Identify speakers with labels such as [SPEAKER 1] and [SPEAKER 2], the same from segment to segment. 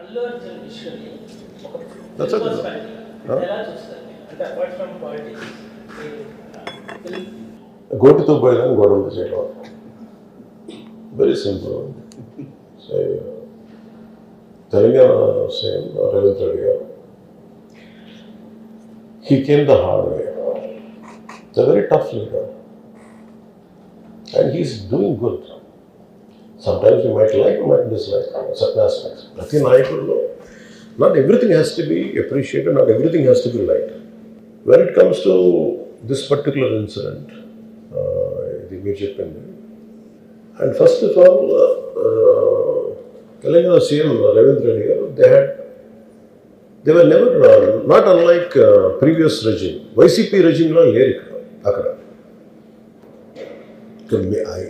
[SPEAKER 1] అల్లు అర్జున్ విషయాన్ని ఒక
[SPEAKER 2] That's
[SPEAKER 1] film
[SPEAKER 2] okay.
[SPEAKER 1] perspective
[SPEAKER 2] Huh?
[SPEAKER 1] ఎలా చూస్తారు మీరు? అంటే అపార్ట్ ఫ్రమ్ పాలిటిక్స్ ఫిల్మ్
[SPEAKER 2] గోటితో పోయిన గొడవలు చేయడం very simple Telangana same Revanth Reddy garu he came the hard way the very tough leader and he's doing good sometimes you might like might dislike certain aspects ప్రతి నాయకుడిలో not everything has to be appreciated not everything has to be like when it comes to this particular incident ఇది మీరు చెప్పింది and first of all Telangana CM Revanth Reddy garu they had they were never not unlike previous regime YCP రెజిమ్లో లేరు ఇక్కడ అక్కడ ఇక్కడ మీ- ఆ-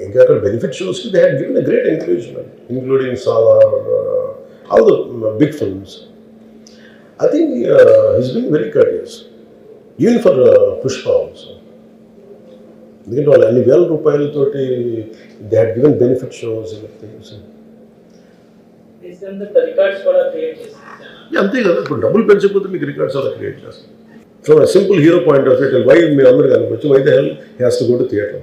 [SPEAKER 2] ఇంకా అక్కడ benefit షోస్కి they had given a great encouragement including Salaar all the big films I think he's been very curious even for Pushpa also ఎందుకంటే వాళ్ళు అన్ని వేల రూపాయలతోటి they had
[SPEAKER 1] given benefit shows things
[SPEAKER 2] అంతే కదా. ఇప్పుడు డబ్బులు పెంచకపోతే మీకు రికార్డ్స్ అలా క్రియేట్ చేస్తాం from simple hero point of view why మీరు అందరూ కనిపించు why the hell has to go to theatre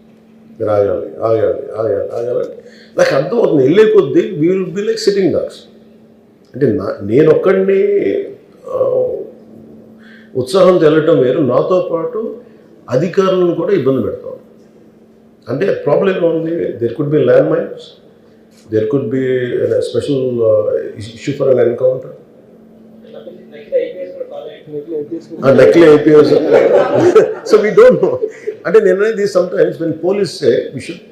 [SPEAKER 2] మీరు ఆగాలి ఆగాలి ఆగాలి ఆగాలి నాకు అర్థం అవుతుంది వెళ్ళే కొద్దీ we will be like sitting dogs అంటే నా నేను ఒక్కడిని ఉత్సాహం ఉత్సాహంతో వేరు. నాతో పాటు అధికారులను కూడా ఇబ్బంది పెడతాం. అంటే ప్రాబ్లం ఏమో ఉంది? There could be land mines there could be special issue for
[SPEAKER 1] an encounter కూడా
[SPEAKER 2] IPS so we don't know అంటే నేను అనేది sometimes when police we should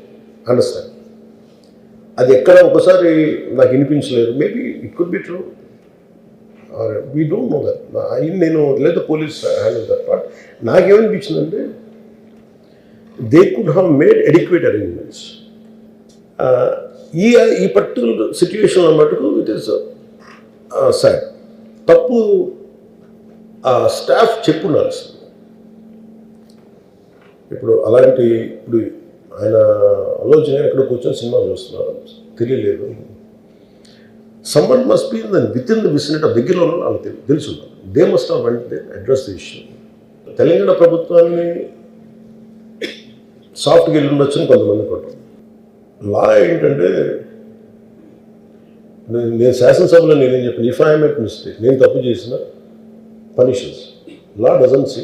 [SPEAKER 2] understand అది ఎక్కడ ఒకసారి నాకు వినిపించలేదు. Maybe it could be true we don't know that నేను లేదా పోలీస్ హ్యాండిల్ దట్ పార్ట్ నాకేమనిపించిందంటే they could have made adequate arrangements ఈ ఈ పర్టికులర్ సిచ్యువేషన్ అన్నట్టుకు ఇట్ ఈస్ సాడ్ తప్పు స్టాఫ్ చెప్పున్నారు ఇప్పుడు అలాంటి ఇప్పుడు ఆయన ఆలోచన ఎక్కడ కూర్చొని సినిమా చూస్తున్నారు. తెలియలేదు. Someone must be done with in the vicinity దగ్గరలో ఉన్న వాళ్ళకి తెలుసు. They must have went address the issue Telangana ప్రభుత్వాన్ని సాఫ్ట్గా వెళ్ళి ఉండొచ్చని కొంతమంది పట్టు లా ఏంటంటే నేను నేను శాసనసభలో నేనేం చెప్పాను? ఇఫ్ ఐఎమ్ ఎట్ మిస్టేక్ నేను తప్పు చేసిన పనిషన్స్ law doesn't see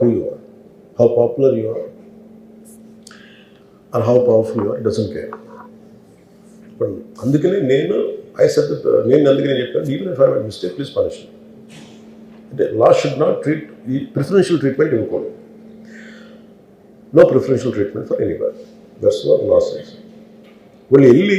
[SPEAKER 2] who you are how popular you are and how powerful you are doesn't care ఇప్పుడు అందుకనే నేను ఐ సెట్ నేను అందుకనే చెప్పాను even if I'm mistake please punish అంటే లా షుడ్ నాట్ ట్రీట్ ఈ ప్రిఫరెన్షియల్ ట్రీట్మెంట్ ఇవ్వకూడదు. No preferential treatment for any బర్ దట్స్ వాట్ లా సైన్స్ వాళ్ళు వెళ్ళి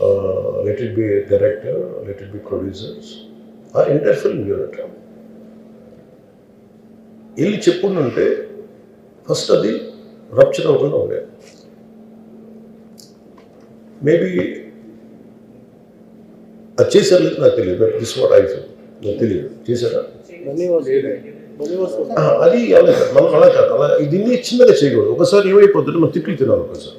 [SPEAKER 2] sir let it be director let it be producers or entire film unit వెళ్ళి చెప్పుంటే first అది rupture అవ్వకుండా ఉండేది మేబీ అది చేశారు లేదు నాకు తెలియదు దిస్ వాట్ ఐ నాకు తెలియదు. చేశారా? అది అలా కాదు మనం అలా కాదు. అలా దీన్ని చిన్నగా చేయకూడదు. ఒకసారి ఏమైపోతుంది మనం తిట్లు తినాలి ఒకసారి.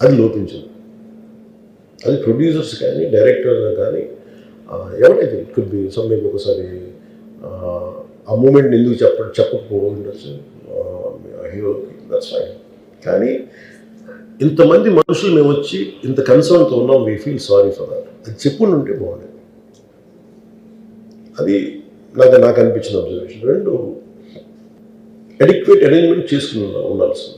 [SPEAKER 2] అది లోపించింది. అది ప్రొడ్యూసర్స్ కానీ డైరెక్టర్ కానీ ఎవరైతే ఎవరైతే కుడ్ బి సమ్మెకి ఒకసారి ఆ, మూమెంట్ ఎందుకు చెప్ప చెప్పకపోవచ్చు హీరోకి దట్స్ ఫైన్ కానీ ఇంతమంది మనుషులు మేము వచ్చి ఇంత కన్సర్న్తో ఉన్నాం we feel sorry for that అది చెప్పుకుని ఉంటే బాగుండేది. అది నాకు నాకు అనిపించిన అబ్జర్వేషన్ రెండు అడిక్వేట్ అరేంజ్మెంట్ చేసుకుని ఉండాల్సింది.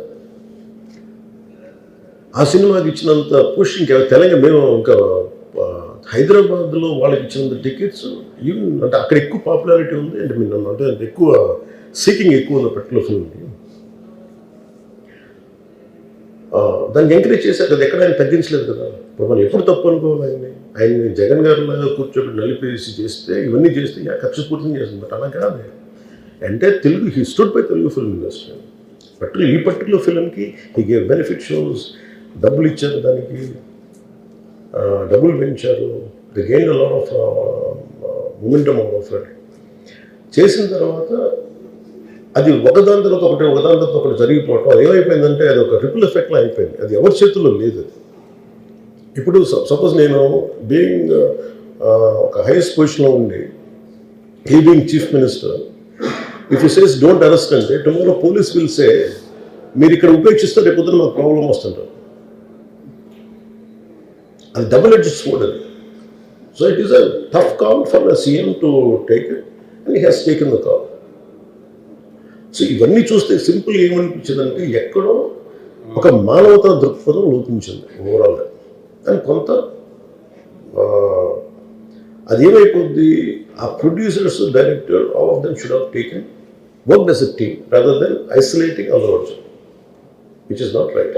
[SPEAKER 2] ఆ సినిమాకి ఇచ్చినంత పుష్ ఇంకా తెలంగాణ మేము ఇంకా హైదరాబాద్లో వాళ్ళకి ఇచ్చినంత టికెట్స్ ఈవెన్ అంటే అక్కడ ఎక్కువ పాపులారిటీ ఉంది. అంటే మీరు నన్ను అంటే ఎక్కువ సీకింగ్ ఎక్కువ ఉంది పర్టికులర్ ఫిల్మ్కి దాన్ని ఎంకరేజ్ చేశారు కదా ఎక్కడ ఆయన తగ్గించలేదు కదా. ఇప్పుడు మనం ఎప్పుడు తప్పు అనుకోవాలి ఆయన్ని? ఆయన్ని జగన్ గారి లాగా కూర్చోబెట్టి నలిపేసి చేస్తే ఇవన్నీ చేస్తే ఖర్చు కక్షపూర్తం చేస్తుంది. బట్ అలా కాదు. అంటే Telugu he's stood by Telugu film industry particular ఈ పర్టికులర్ ఫిల్మ్కి హీ గేవ్ బెనిఫిట్ షోస్ డబ్బులు ఇచ్చారు దానికి. డబ్బులు పెంచారు. They gain lot of momentum of చేసిన తర్వాత అది ఒకదాని తర్వాత ఒకటి ఒకదాని తర్వాత ఒకటి జరిగిపోవటం అది ఏమైపోయిందంటే అది ఒక రిపుల్ ఎఫెక్ట్లో అయిపోయింది. అది ఎవరి చేతుల్లో లేదు అది. ఇప్పుడు సపోజ్ నేను బీయింగ్ ఒక హైయెస్ట్ పొజిషన్లో ఉండి he being chief minister if you says don't arrest అంటే టుమారో పోలీస్ విల్ సే మీరు ఇక్కడ ఉపేక్షిస్తే రేపు పొద్దున మాకు ప్రాబ్లం వస్తుంటారు. అది డబుల్ ఎడ్జ్ స్వోర్డ్ అది. So it is a tough call for CM to take it and he has taken the call so ఇవన్నీ చూస్తే సింపుల్ ఏమనిపించిందంటే ఎక్కడో ఒక మానవతా దృక్పథం లోపించింది ఓవరాల్గా కానీ కొంత అదేమైపోద్ది ఆ producers director all of them should have taken work does a team rather than isolating Allu which is not right